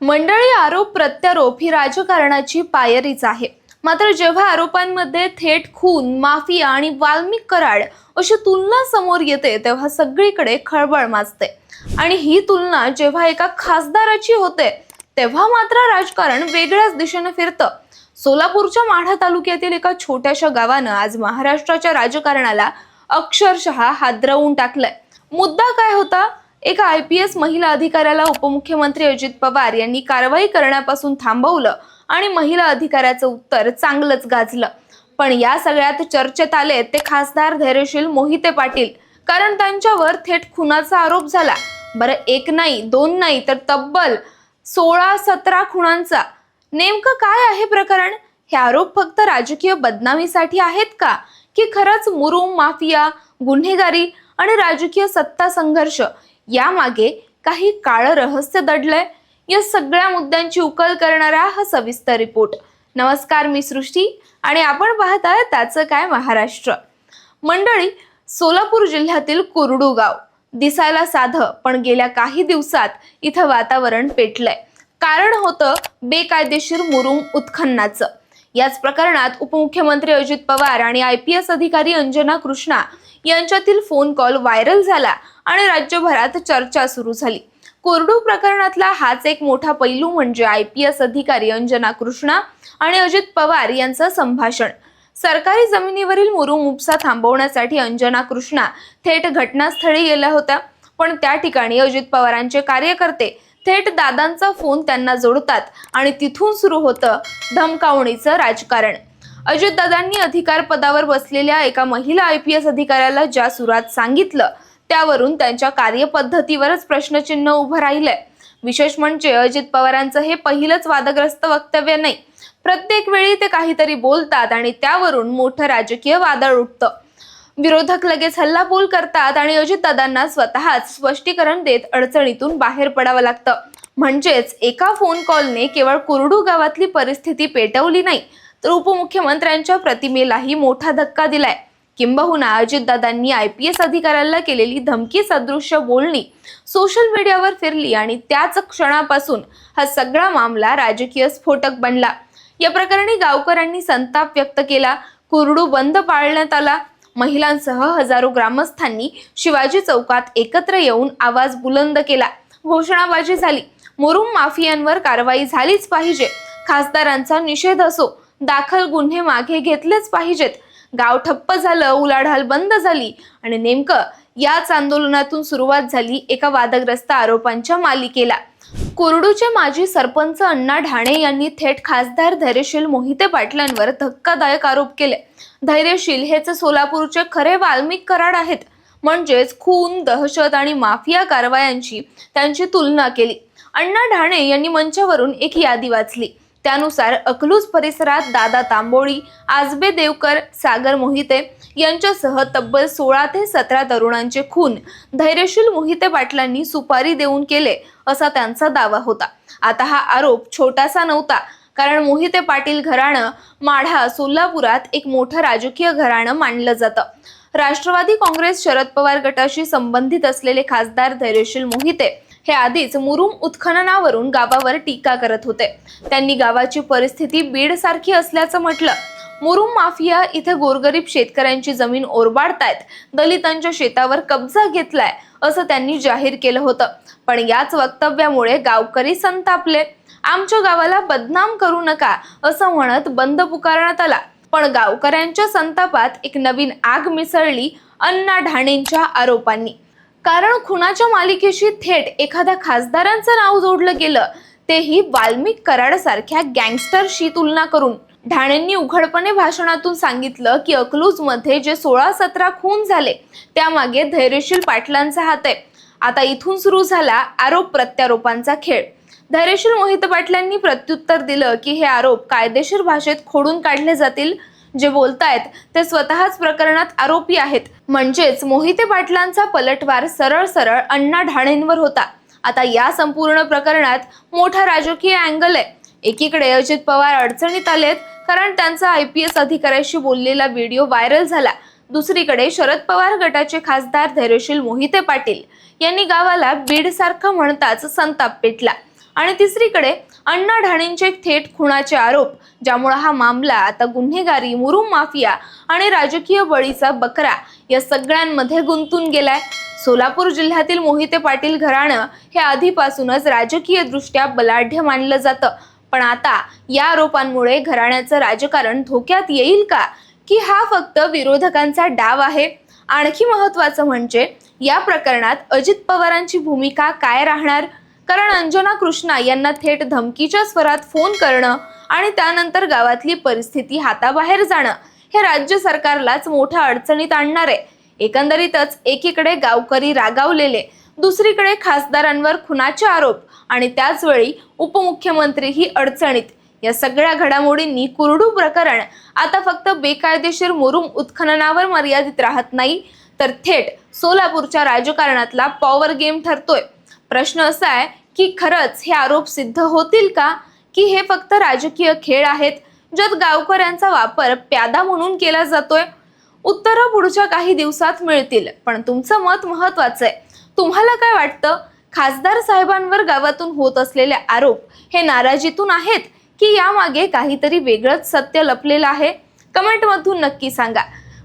मंडळी आरोप प्रत्यारोप ही राजकारणाची पायरीच आहे. मात्र जेव्हा आरोपांमध्ये थेट खून माफिया आणि वाल्मिक कराड अशी तुलना समोर येते तेव्हा सगळीकडे खळबळ माजते. आणि ही तुलना जेव्हा एका खासदाराची होते तेव्हा मात्र राजकारण वेगळ्याच दिशेनं फिरतं. सोलापूरच्या माढा तालुक्यातील एका छोट्याशा गावानं आज महाराष्ट्राच्या राजकारणाला अक्षरशः हादरवून टाकलंय. मुद्दा काय होता? एका आय पी एस महिला अधिकाऱ्याला उपमुख्यमंत्री अजित पवार यांनी कारवाई करण्यापासून थांबवलं आणि महिला अधिकाऱ्याचं उत्तर चांगलंच गाजलं. पण या सगळ्यात चर्चेत आले ते खासदार धैर्यशील मोहिते पाटील कारण त्यांच्यावर थेट खुनाचा आरोप झाला. बरं एक नाही दोन नाही तर तब्बल सोळा सतरा खुणांचा नेमकं काय आहे प्रकरण? हे आरोप फक्त राजकीय बदनामीसाठी आहेत का? की खरंच मुरुम माफिया गुन्हेगारी आणि राजकीय सत्ता संघर्ष यामागे काही काळं रहस्य दडलंय. या सगळ्या मुद्द्यांची उकल करणारा हा सविस्तर रिपोर्ट. नमस्कार मी सृष्टी आणि आपण पाहताय त्याचं काय महाराष्ट्र. मंडळी सोलापूर जिल्ह्यातील कुरडू गाव. दिसायला साधं पण गेल्या काही दिवसात इथं वातावरण पेटलंय. कारण होतं बेकायदेशीर मुरुम उत्खननाचं. याच प्रकरणात उपमुख्यमंत्री अजित पवार आणि आय पी एस अधिकारी अंजना कृष्णा यांच्यातील फोन कॉल व्हायरल झाला आणि राज्यभरात चर्चा सुरू झाली. कोरडू प्रकरणातला हाच एक मोठा पैलू म्हणजे आय पी एस अधिकारी अंजना कृष्णा आणि अजित पवार यांचं संभाषण. सरकारी जमिनीवरील मुरुम उपसा थांबवण्यासाठी अंजना कृष्णा थेट घटनास्थळी गेल्या होत्या. पण त्या ठिकाणी अजित पवारांचे कार्यकर्ते थेट दादांचा फोन त्यांना जोडतात आणि तिथून सुरू होतं धमकावणीचं राजकारण. अजितदादांनी अधिकार पदावर बसलेल्या एका महिला आय पी एस अधिकाऱ्याला ज्या सुरात सांगितलं त्यावरून त्यांच्या कार्यपद्धतीवरच प्रश्नचिन्ह उभं राहिलंय. विशेष म्हणजे अजित पवारांचं हे पहिलंच वादग्रस्त वक्तव्य नाही. प्रत्येक वेळी ते काहीतरी बोलतात आणि त्यावरून मोठं राजकीय वादळ उठतं. विरोधक लगेच हल्लाबोल करतात आणि अजितदादांना स्वतःच स्पष्टीकरण देत अडचणीतून बाहेर पडावं लागतं. म्हणजेच एका फोन कॉलने केवळ कुरडू गावातली परिस्थिती पेटवली नाही तर उपमुख्यमंत्र्यांच्या प्रतिमेलाही मोठा धक्का दिलाय. किंबहुना अजितदादांनी आय पी एस अधिकाऱ्याला केलेली धमकी सदृश्य बोलणी सोशल मीडियावर फिरली आणि त्याच क्षणापासून हा सगळा मामला राजकीय स्फोटक बनला. या प्रकरणी गावकऱ्यांनी संताप व्यक्त केला. कुरडू बंद पाळण्यात आला. महिलांसह हजारो ग्रामस्थांनी शिवाजी चौकात एकत्र येऊन आवाज बुलंद केला. घोषणाबाजी झाली. मुरुम माफियांवर कारवाई झालीच पाहिजे. खासदारांचा निषेध असो दाखल गुन्हे मागे घेतलेच पाहिजेत. गाव ठप्प झालं उलाढाल बंद झाली आणि नेमकं याच आंदोलनातून सुरुवात झाली एका वादग्रस्त आरोपांच्या मालिकेला. कुरडूचे माजी सरपंच अण्णा ढाणे यांनी थेट खासदार धैर्यशील मोहिते पाटलांवर धक्कादायक आरोप केले. धैर्यशील हेच सोलापूरचे खरे वाल्मिक कराड आहेत. म्हणजेच खून दहशत आणि माफिया कारवायांची त्यांची तुलना केली. अण्णा ढाणे यांनी मंचावरून एक यादी वाचली. त्यानुसार अकलूज परिसरात दादा तांबोळी आजबे देवकर सागर मोहिते यांच्यासह तब्बल सोळा ते सतरा तरुणांचे खून. धैर्यशील मोहिते पाटलांनी सुपारी देऊन केले असा त्यांचा दावा होता. आता हा आरोप छोटासा नव्हता कारण मोहिते पाटील घराणं माढा सोलापुरात एक मोठं राजकीय घराणं मानलं जातं. राष्ट्रवादी काँग्रेस शरद पवार गटाशी संबंधित असलेले खासदार धैर्यशील मोहिते हे आधीच मुरुम उत्खननावरून गावावर टीका करत होते. त्यांनी गावाची परिस्थिती बीड सारखी असल्याचं म्हटलं. मुरुम माफिया इथे गोरगरीब शेतकऱ्यांची जमीन ओरबाडतायत. दलितांच्या शेतावर कब्जा घेतलाय असं त्यांनी जाहीर केलं होतं. पण याच वक्तव्यामुळे गावकरी संतापले. आमच्या गावाला बदनाम करू नका असं म्हणत बंद पुकारण्यात आला. पण गावकऱ्यांच्या संतापात एक नवीन आग मिसळली अण्णा ढाणेंच्या आरोपांनी. कारण खुनाच्या मालिकेशी थेट एखाद्या खासदारांचं नाव जोडलं गेलं तेही वाल्मिक कराड सारख्या गँगस्टरशी तुलना करून. ढाणेंनी उघडपणे भाषणातून सांगितलं की अकलूजमध्ये जे सोळा सतरा खून झाले त्यामागे धैर्यशील पाटलांचा हात आहे. आता इथून सुरू झाला आरोप प्रत्यारोपांचा खेळ. धैर्यशील मोहित पाटलांनी प्रत्युत्तर दिलं की हे आरोप कायदेशीर भाषेत खोडून काढले जातील जे बोलतायत ते स्वतःच प्रकरणात आरोपी आहेत. म्हणजेच मोहिते पाटलांचा पलटवार सरळ सरळ अण्णा ढाणेंवर होता. आता या संपूर्ण प्रकरणात मोठा राजकीय अँगल आहे. एकीकडे अजित पवार अडचणीत आलेत कारण त्यांचा आय पी एस अधिकाऱ्याशी बोललेला व्हिडिओ व्हायरल झाला. दुसरीकडे शरद पवार गटाचे खासदार धैर्यशील मोहिते पाटील यांनी गावाला बीड सारखं म्हणताच संताप पेटला. आणि तिसरीकडे अण्णा ढाणेंचे थेट खुणाचे आरोप ज्यामुळे हा मामला आता गुन्हेगारी मुरुम माफिया आणि राजकीय बळीचा बकरा या सगळ्यांमध्ये गुंतून गेलाय. सोलापूर जिल्ह्यातील मोहिते पाटील घराणं हे आधीपासूनच राजकीय दृष्ट्या बलाढ्य मानलं जातं. पण आता या आरोपांमुळे घराण्याचं राजकारण धोक्यात येईल का? की हा फक्त विरोधकांचा डाव आहे? आणखी महत्वाचं म्हणजे या प्रकरणात अजित पवारांची भूमिका काय राहणार? कारण अंजना कृष्णा यांना थेट धमकीच्या स्वरात फोन करणं आणि त्यानंतर गावातली परिस्थिती हाताबाहेर जाणं हे राज्य सरकारलाच मोठ्या अडचणीत आणणार आहे. एकंदरीतच एकीकडे गावकरी रागावलेले दुसरीकडे खासदारांवर खुनाचे आरोप आणि त्याचवेळी उपमुख्यमंत्रीही अडचणीत. या सगळ्या घडामोडींनी कुरडू प्रकरण आता फक्त बेकायदेशीर मुरुम उत्खननावर मर्यादित राहत नाही तर थेट सोलापूरच्या राजकारणातला पॉवर गेम ठरतोय. प्रश्न असा आहे की खरंच हे आरोप सिद्ध होतील का? की हे फक्त राजकीय खेळ आहेत ज्यात गावकऱ्यांचा वापर प्यादा म्हणून केला जातोय? उत्तरं पुढच्या काही दिवसात मिळतील पण तुमचं मत महत्वाचं आहे. तुम्हाला काय वाटतं? खासदार साहेबांवर गावातून होत असलेले आरोप हे नाराजीतून आहेत की यामागे काहीतरी वेगळंच सत्य लपलेलं आहे? कमेंटमधून नक्की सांगा.